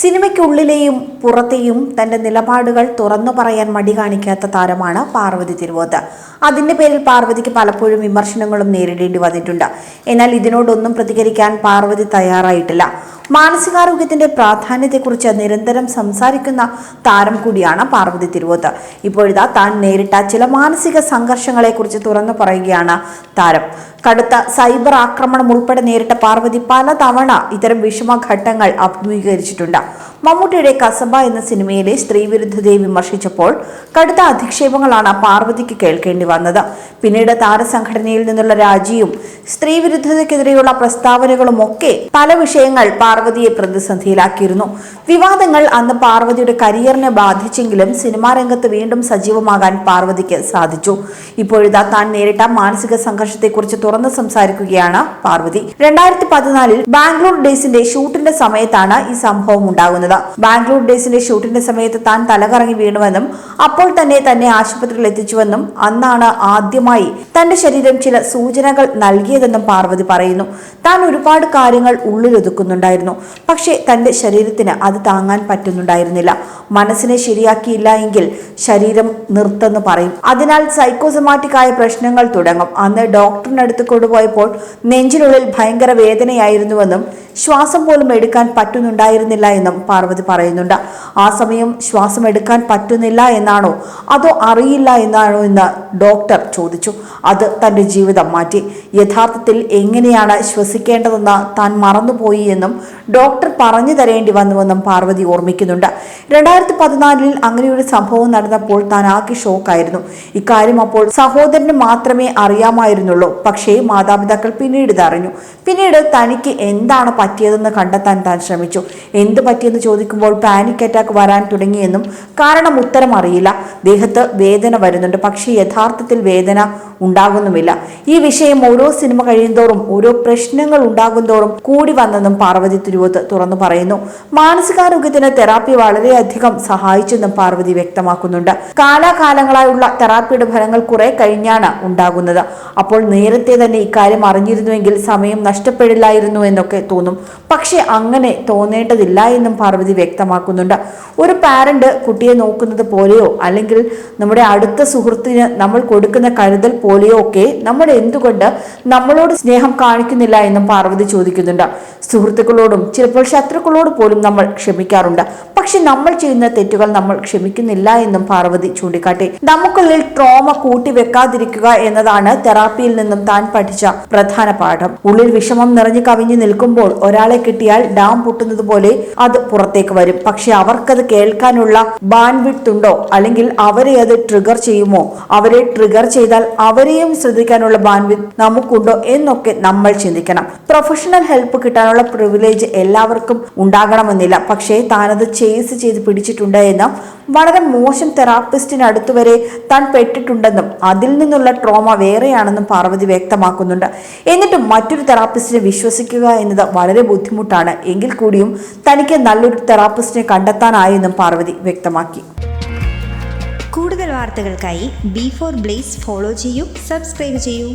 സിനിമയ്ക്കുള്ളിലെയും പുറത്തെയും തന്റെ നിലപാടുകൾ തുറന്നു പറയാൻ മടി കാണിക്കാത്ത താരമാണ് പാർവതി തിരുവോത്ത്. അതിന്റെ പേരിൽ പാർവതിക്ക് പലപ്പോഴും വിമർശനങ്ങളും നേരിടേണ്ടി വന്നിട്ടുണ്ട്. എന്നാൽ ഇതിനോടൊന്നും പ്രതികരിക്കാൻ പാർവതി തയ്യാറായിട്ടില്ല. മാനസികാരോഗ്യത്തിന്റെ പ്രാധാന്യത്തെക്കുറിച്ച് നിരന്തരം സംസാരിക്കുന്ന താരം കൂടിയാണ് പാർവതി തിരുവോത്ത്. ഇപ്പോഴിതാ താൻ നേരിട്ട ചില മാനസിക സംഘർഷങ്ങളെക്കുറിച്ച് തുറന്നു പറയുകയാണ് താരം. കടുത്ത സൈബർ ആക്രമണം ഉൾപ്പെടെ നേരിട്ട പാർവതി പലതവണ ഇത്തരം വിഷമഘട്ടങ്ങൾ അഭിമുഖീകരിച്ചിട്ടുണ്ട്. മമ്മൂട്ടിയുടെ കസബ എന്ന സിനിമയിലെ സ്ത്രീവിരുദ്ധതയെ വിമർശിച്ചപ്പോൾ കടുത്ത അധിക്ഷേപങ്ങളാണ് പാർവതിക്ക് കേൾക്കേണ്ടി വന്നത്. പിന്നീട് താരസംഘടനയിൽ നിന്നുള്ള രാജിയും സ്ത്രീവിരുദ്ധതയ്ക്കെതിരെയുള്ള പ്രസ്താവനകളും ഒക്കെ പല വിഷയങ്ങൾ പാർവതിയെ പ്രതിസന്ധിയിലാക്കിയിരുന്നു. വിവാദങ്ങൾ അന്ന് പാർവതിയുടെ കരിയറിനെ ബാധിച്ചെങ്കിലും സിനിമാ രംഗത്ത് വീണ്ടും സജീവമാകാൻ പാർവതിക്ക് സാധിച്ചു. ഇപ്പോഴിതാ താൻ നേരിട്ട മാനസിക സംഘർഷത്തെക്കുറിച്ച് തുറന്നു സംസാരിക്കുകയാണ് പാർവതി. രണ്ടായിരത്തി പതിനാലിൽ ബാംഗ്ലൂർ ഡേയ്സിന്റെ ഷൂട്ടിന്റെ സമയത്താണ് ഈ സംഭവം ഉണ്ടാകുന്നത്. ബാംഗ്ലൂർ ഡേയ്സിന്റെ ഷൂട്ടിന്റെ സമയത്ത് താൻ തലകറങ്ങി വീണുവെന്നും അപ്പോൾ തന്നെ തന്നെ ആശുപത്രിയിൽ എത്തിച്ചുവെന്നും അന്നാണ് ആദ്യമായി തന്റെ ശരീരം ചില സൂചനകൾ നൽകിയതെന്നും പാർവതി പറയുന്നു. താൻ ഒരുപാട് കാര്യങ്ങൾ ഉള്ളിലൊതുക്കുന്നുണ്ടായിരുന്നു പക്ഷേ തന്റെ ശരീരത്തിന് അത് താങ്ങാൻ പറ്റുന്നുണ്ടായിരുന്നില്ല. മനസ്സിനെ ശരിയാക്കിയില്ല എങ്കിൽ ശരീരം നിർത്തെന്ന് പറയും. അതിനാൽ സൈക്കോസമാറ്റിക് ആയ പ്രശ്നങ്ങൾ തുടങ്ങും. അന്ന് ഡോക്ടറിനടുത്ത് കൊണ്ടുപോയപ്പോൾ നെഞ്ചിനുള്ളിൽ ഭയങ്കര വേദനയായിരുന്നുവെന്നും ശ്വാസം പോലും എടുക്കാൻ പറ്റുന്നുണ്ടായിരുന്നില്ല എന്നും പാർവതി പറയുന്നുണ്ട്. ആ സമയം ശ്വാസം എടുക്കാൻ പറ്റുന്നില്ല എന്നാണോ? അതോ അറിയില്ല എന്നാണോ എന്ന് ഡോക്ടർ ചോദിച്ചു. അത് തന്റെ ജീവിതം മാറ്റി. യഥാർത്ഥത്തിൽ എങ്ങനെയാണ് ശ്വസിക്കേണ്ടതെന്ന് താൻ മറന്നുപോയി എന്നും ഡോക്ടർ പറഞ്ഞു തരേണ്ടി വന്നുവെന്നും പാർവതി ഓർമ്മിക്കുന്നുണ്ട്. രണ്ടായിരത്തി പതിനാലിൽ അങ്ങനെയൊരു സംഭവം നടന്നപ്പോൾ താൻ ആകെ ഷോക്കായിരുന്നു. ഇക്കാര്യം അപ്പോൾ സഹോദരന് മാത്രമേ അറിയാമായിരുന്നുള്ളൂ. പക്ഷേ മാതാപിതാക്കൾ പിന്നീട് ഇത് അറിഞ്ഞു പിന്നീട് തനിക്ക് എന്താണ് പറ്റിയതെന്ന് കണ്ടെത്താൻ താൻ ശ്രമിച്ചു. എന്ത് പറ്റിയെന്ന് ചോദിക്കുമ്പോൾ പാനിക് അറ്റാക്ക് വരാൻ തുടങ്ങിയെന്നും കാരണം ഉത്തരം അറിയില്ല ദേഹത്ത് വേദന വരുന്നുണ്ട്. പക്ഷേ യഥാർത്ഥത്തിൽ വേദന ഉണ്ടാകുന്നുമില്ല. ഈ വിഷയം ഓരോ സിനിമ കഴിയുന്തോറും ഓരോ പ്രശ്നങ്ങൾ ഉണ്ടാകുന്തോറും കൂടി വന്നെന്നും പാർവതി തിരുവത്ത് തുറന്നു പറയുന്നു. മാനസികാരോഗ്യത്തിന് തെറാപ്പി വളരെയധികം സഹായിച്ചെന്നും പാർവതി വ്യക്തമാക്കുന്നുണ്ട്. കാലാകാലങ്ങളായുള്ള തെറാപ്പിയുടെ ഫലങ്ങൾ കുറെ കഴിഞ്ഞാണ് ഉണ്ടാകുന്നത്. അപ്പോൾ നേരത്തെ തന്നെ ഇക്കാര്യം അറിഞ്ഞിരുന്നുവെങ്കിൽ സമയം നഷ്ടപ്പെടില്ലായിരുന്നു എന്നൊക്കെ തോന്നും. പക്ഷെ അങ്ങനെ തോന്നേണ്ടതില്ല എന്നും പാർവതി വ്യക്തമാക്കുന്നുണ്ട്. ഒരു പാരന്റ് കുട്ടിയെ നോക്കുന്നത് പോലെയോ അല്ലെങ്കിൽ നമ്മുടെ അടുത്ത സുഹൃത്തിന് നമ്മൾ കൊടുക്കുന്ന കരുതൽ പോലെയോ ഒക്കെ നമ്മൾ എന്തുകൊണ്ട് നമ്മളോട് സ്നേഹം കാണിക്കുന്നില്ല എന്നും പാർവതി ചോദിക്കുന്നുണ്ട്. സുഹൃത്തുക്കളോടും ചിലപ്പോൾ ശത്രുക്കളോട് പോലും നമ്മൾ ക്ഷമിക്കാറുണ്ട്. പക്ഷെ നമ്മൾ ചെയ്യുന്ന തെറ്റുകൾ നമ്മൾ ക്ഷമിക്കുന്നില്ല എന്നും പാർവതി ചൂണ്ടിക്കാട്ടി. നമുക്കുള്ളിൽ ട്രോമ കൂട്ടിവെക്കാതിരിക്കുക എന്നതാണ് തെറാപ്പിയിൽ നിന്നും താൻ പഠിച്ച പ്രധാന പാഠം. ഉള്ളിൽ വിഷമം നിറഞ്ഞു കവിഞ്ഞു നിൽക്കുമ്പോൾ ഒരാളെ കിട്ടിയാൽ ഡാം പൊട്ടുന്നത് പോലെ അത് പുറത്തേക്ക് വരും. പക്ഷെ അവർക്കത് കേൾക്കാനുള്ള ബാൻവിഡ്ത്ത് ഉണ്ടോ? അല്ലെങ്കിൽ അവരെ അത് ട്രിഗർ ചെയ്യുമോ? അവരെ ട്രിഗർ ചെയ്താൽ അവരെയും ശ്രദ്ധിക്കാനുള്ള ബാൻവിഡ്ത്ത് നമുക്കുണ്ടോ എന്നൊക്കെ നമ്മൾ ചിന്തിക്കണം. പ്രൊഫഷണൽ ഹെൽപ്പ് കിട്ടാനുള്ള പ്രിവിലേജ് എല്ലാവർക്കും ഉണ്ടാകണമെന്നില്ല. പക്ഷേ താനത് ചേസ് ചെയ്ത് പിടിച്ചിട്ടുണ്ട് എന്നും വളരെ മോശം തെറാപ്പിസ്റ്റിന് വരെ താൻ പെട്ടിട്ടുണ്ടെന്നും അതിൽ നിന്നുള്ള ട്രോമ വേറെയാണെന്നും പാർവതി വ്യക്തമാക്കുന്നുണ്ട്. എന്നിട്ടും മറ്റൊരു തെറാപ്പിസ്റ്റിനെ വിശ്വസിക്കുക എന്നത് വളരെ ബുദ്ധിമുട്ടാണ്. എങ്കിൽ കൂടിയും തനിക്ക് നല്ലൊരു തെറാപ്പിസ്റ്റിനെ കണ്ടെത്താനായെന്നും പാർവതി വ്യക്തമാക്കി. കൂടുതൽ വാർത്തകൾക്കായി ബി ഫോർ ബ്ലേസ് ഫോളോ ചെയ്യൂ സബ്സ്ക്രൈബ് ചെയ്യൂ.